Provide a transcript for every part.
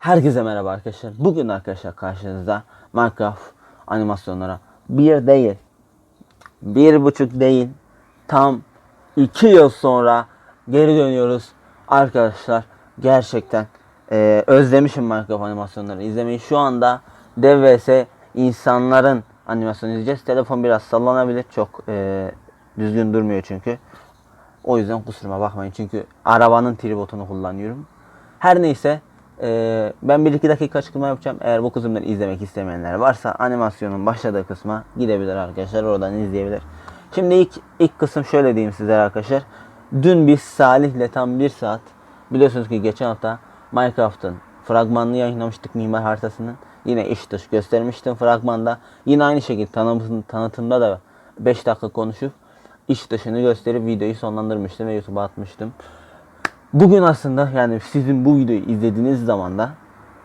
Herkese merhaba arkadaşlar. Bugün arkadaşlar karşınızda Minecraft animasyonlara bir değil, bir buçuk değil, tam iki yıl sonra geri dönüyoruz. Arkadaşlar gerçekten eee, özlemişim Minecraft animasyonları izlemeyi. Şu anda dev vs insanların animasyonu izleyeceğiz. Telefon biraz sallanabilir. Çok eee, düzgün durmuyor çünkü. O yüzden kusuruma bakmayın çünkü arabanın tribotunu kullanıyorum. Her neyse eee, ben 1-2 dakika açıklama yapacağım. Eğer bu kısımları izlemek istemeyenler varsa animasyonun başladığı kısma gidebilir arkadaşlar. Oradan izleyebilir. Şimdi ilk, ilk kısım şöyle diyeyim sizlere arkadaşlar. Dün biz Salih'le tam bir saat biliyorsunuz ki geçen hafta Minecraft'ın fragmanını yayınlamıştık mimar haritasının. Yine iç dış göstermiştim fragmanda. Yine aynı şekilde tanıtım, tanıtımda da 5 dakika konuşup iç dışını gösterip videoyu sonlandırmıştım ve YouTube'a atmıştım. Bugün aslında yani sizin bu videoyu izlediğiniz zaman da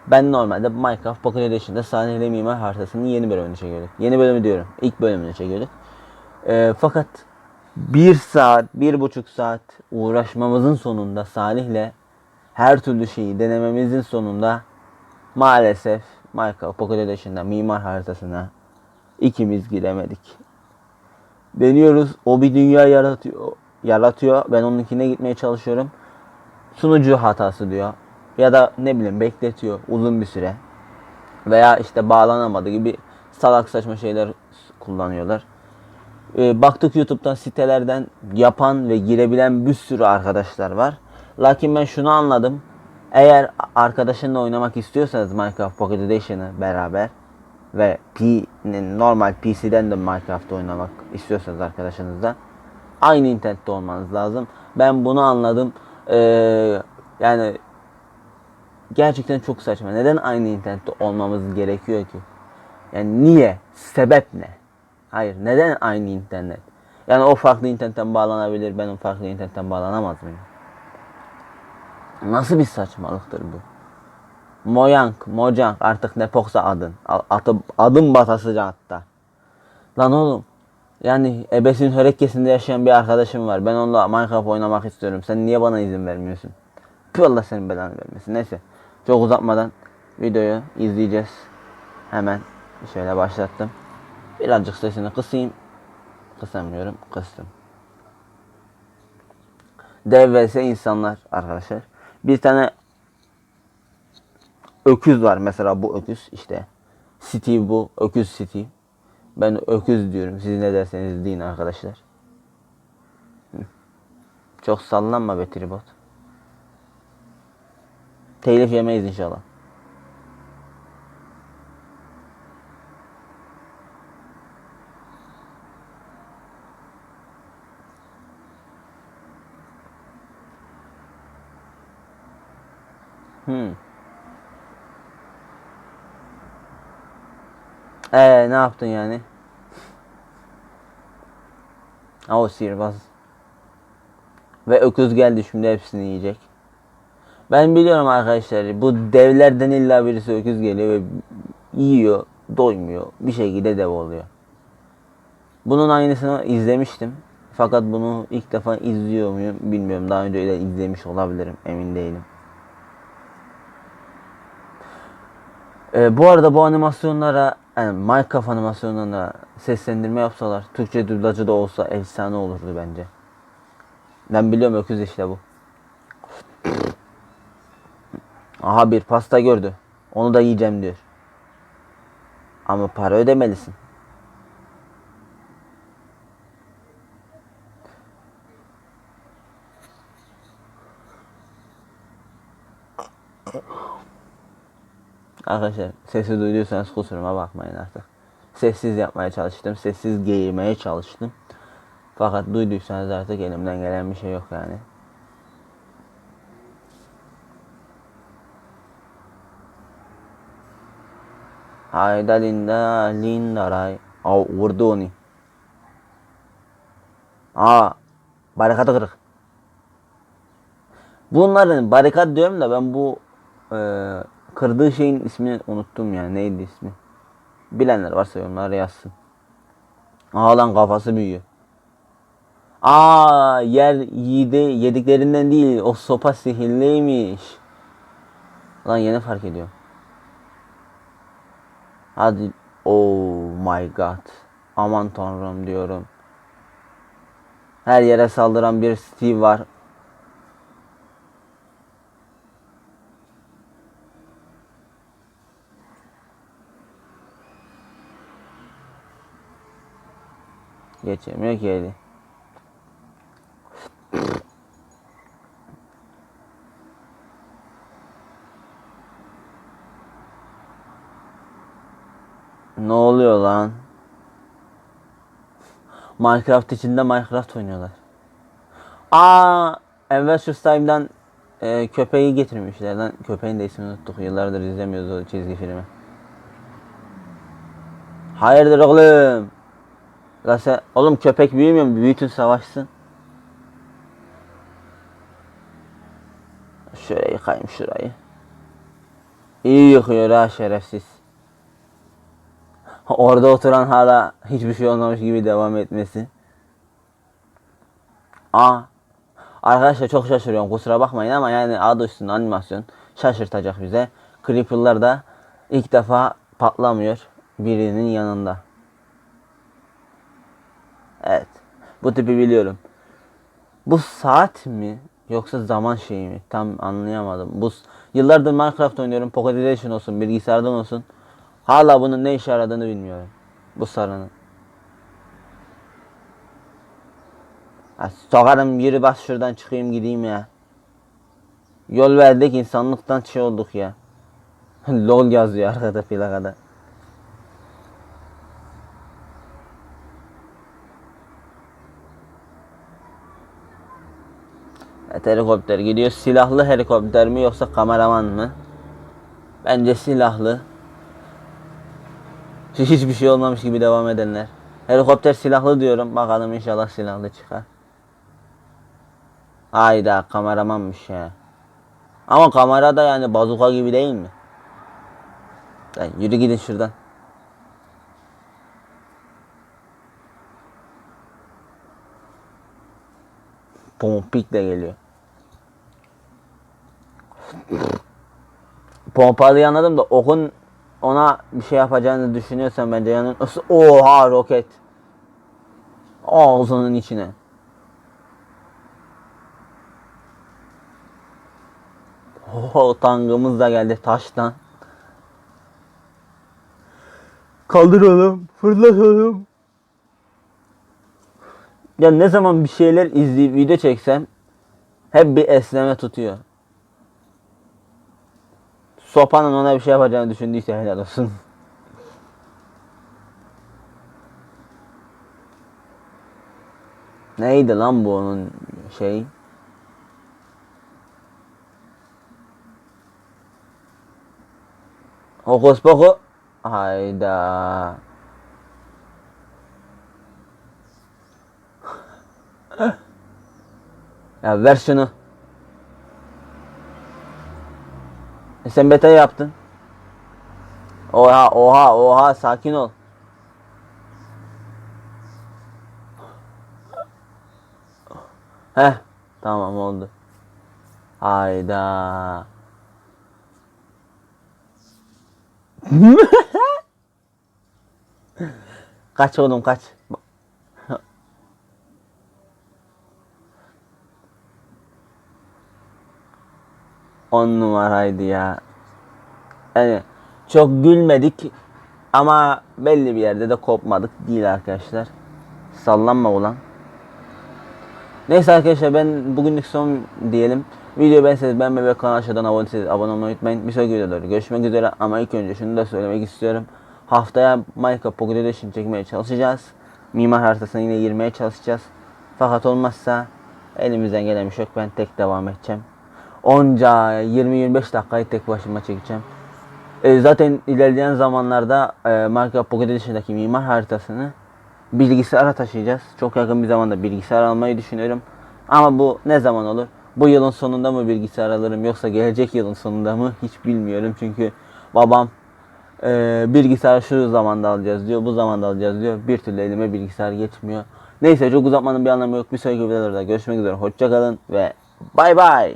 ben normalde Minecraft Pocket Edition'da Sahneyle Mimar Haritası'nın yeni bölümünü çekiyorduk. Yeni bölümü diyorum. ilk bölümünü çekiyorduk. Ee, fakat bir saat, bir buçuk saat uğraşmamızın sonunda Salih'le her türlü şeyi denememizin sonunda maalesef Minecraft Pocket Edition'da mimar haritasına ikimiz giremedik. Deniyoruz. O bir dünya yaratıyor. Yaratıyor. Ben onunkine gitmeye çalışıyorum. Sunucu hatası diyor. Ya da ne bileyim bekletiyor uzun bir süre. Veya işte bağlanamadı gibi salak saçma şeyler kullanıyorlar. Ee, baktık YouTube'dan sitelerden yapan ve girebilen bir sürü arkadaşlar var. Lakin ben şunu anladım. Eğer arkadaşınla oynamak istiyorsanız Minecraft Pocket Edition'ı beraber ve P, normal PC'den de Minecraft oynamak istiyorsanız arkadaşınızla aynı internette olmanız lazım. Ben bunu anladım. Ee, yani gerçekten çok saçma. Neden aynı internette olmamız gerekiyor ki? Yani niye? Sebep ne? Hayır. Neden aynı internet? Yani o farklı internetten bağlanabilir. Ben o farklı internetten bağlanamaz mıyım? Nasıl bir saçmalıktır bu? Moyank, Mojang artık ne poksa adın. A- Atıp, adım batasıca hatta. Lan oğlum. Yani ebesin hörekkesinde yaşayan bir arkadaşım var. Ben onunla Minecraft oynamak istiyorum. Sen niye bana izin vermiyorsun? Püh Allah senin belanı vermesin. Neyse. Çok uzatmadan videoyu izleyeceğiz. Hemen şöyle başlattım. Birazcık sesini kısayım. Kısamıyorum. Kıstım. Dev vs insanlar arkadaşlar. Bir tane öküz var mesela bu öküz işte. Steve bu. Öküz Steve. Ben öküz diyorum. Siz ne derseniz deyin arkadaşlar. Çok sallanma be tribot. Telif yemeyiz inşallah. Hmm. Ee ne yaptın yani? Ha, O sihirbaz. Ve öküz geldi şimdi hepsini yiyecek. Ben biliyorum arkadaşlar bu devlerden illa birisi öküz geliyor ve yiyor, doymuyor. Bir şekilde dev oluyor. Bunun aynısını izlemiştim. Fakat bunu ilk defa izliyor muyum bilmiyorum. Daha önce de izlemiş olabilirim. Emin değilim. Ee, bu arada bu animasyonlara yani Minecraft animasyonlarına seslendirme yapsalar Türkçe dublajı da olsa efsane olurdu bence. Ben biliyorum öküz işte bu. Aha bir pasta gördü. Onu da yiyeceğim diyor. Ama para ödemelisin. Arkadaşlar sesi duyduysanız kusuruma bakmayın artık. Sessiz yapmaya çalıştım. Sessiz geğirmeye çalıştım. Fakat duyduysanız artık elimden gelen bir şey yok yani. Hayda linda linda ray. Au vurdu onu. Aa barikat kırık. Bunların barikat diyorum da ben bu kırdığı şeyin ismini unuttum ya. Neydi ismi? Bilenler varsa yorumlara yazsın. Aa lan kafası büyüyor. Aa yer yedi yediklerinden değil o sopa sihirliymiş. Lan yeni fark ediyorum. Hadi. Oh my god. Aman tanrım diyorum. Her yere saldıran bir Steve var. Geçemiyor ki eli. Ne oluyor lan? Minecraft içinde Minecraft oynuyorlar. Aa, Adventures Time'dan e, köpeği getirmişler lan. Köpeğin de ismini unuttuk. Yıllardır izlemiyoruz o çizgi filmi. Hayırdır oğlum? Sen, oğlum köpek büyümüyor mu? Büyütün savaşsın. Şöyle yıkayayım şurayı. İyi yıkıyor ha şerefsiz. Orada oturan hala hiçbir şey olmamış gibi devam etmesi. Aa. Arkadaşlar çok şaşırıyorum kusura bakmayın ama yani adı üstünde animasyon şaşırtacak bize. Creeper'lar da ilk defa patlamıyor birinin yanında. Evet. Bu tipi biliyorum. Bu saat mi yoksa zaman şeyi mi? Tam anlayamadım. Bu yıllardır Minecraft oynuyorum. Pocket Edition olsun, bilgisayardan olsun. Hala bunun ne işe yaradığını bilmiyorum. Bu sarının. Ha, sokarım yürü bas şuradan çıkayım gideyim ya. Yol verdik insanlıktan şey olduk ya. LOL yazıyor arkada plakada. Helikopter gidiyor. Silahlı helikopter mi yoksa kameraman mı? Bence silahlı. Hiçbir şey olmamış gibi devam edenler. Helikopter silahlı diyorum. Bakalım inşallah silahlı çıkar. Hayda kameramanmış ya. Ama kamera da yani bazuka gibi değil mi? Lan yürü gidin şuradan. Pompik de geliyor. Pompalıyı anladım da okun ona bir şey yapacağını düşünüyorsan bence yanın oha roket ağzının içine. Oho tankımız da geldi taştan. Kaldır oğlum, fırlat oğlum. Ya ne zaman bir şeyler izleyip video çeksem hep bir esneme tutuyor. Sopanın ona bir şey yapacağını düşündüyse helal olsun. Neydi lan bu onun şey? Hokus pokus. Hayda. ya ver şunu. E sen beta yaptın. Oha oha oha sakin ol. Heh tamam oldu. Hayda. kaç oğlum kaç. On numaraydı ya. Yani çok gülmedik ama belli bir yerde de kopmadık değil arkadaşlar. Sallanma ulan. Neyse arkadaşlar ben bugünlük son diyelim. Video beğenseniz beğenmeyi ve kanal aşağıdan abone değilseniz abone olmayı unutmayın. Bir sonraki videoda görüşmek üzere ama ilk önce şunu da söylemek istiyorum. Haftaya Minecraft Pocket Edition çekmeye çalışacağız. Mimar haritasına yine girmeye çalışacağız. Fakat olmazsa elimizden gelen bir şey yok. Ben tek devam edeceğim. Onca 20-25 dakikayı tek başıma çekeceğim. E, zaten ilerleyen zamanlarda e, Minecraft Pocket Edition'daki mimar haritasını bilgisayara taşıyacağız. Çok yakın bir zamanda bilgisayar almayı düşünüyorum. Ama bu ne zaman olur? Bu yılın sonunda mı bilgisayar alırım yoksa gelecek yılın sonunda mı hiç bilmiyorum. Çünkü babam e, bilgisayar şu zamanda alacağız diyor, bu zamanda alacağız diyor. Bir türlü elime bilgisayar geçmiyor. Neyse çok uzatmanın bir anlamı yok. Bir sonraki videolarda görüşmek üzere. Hoşçakalın ve bay bay.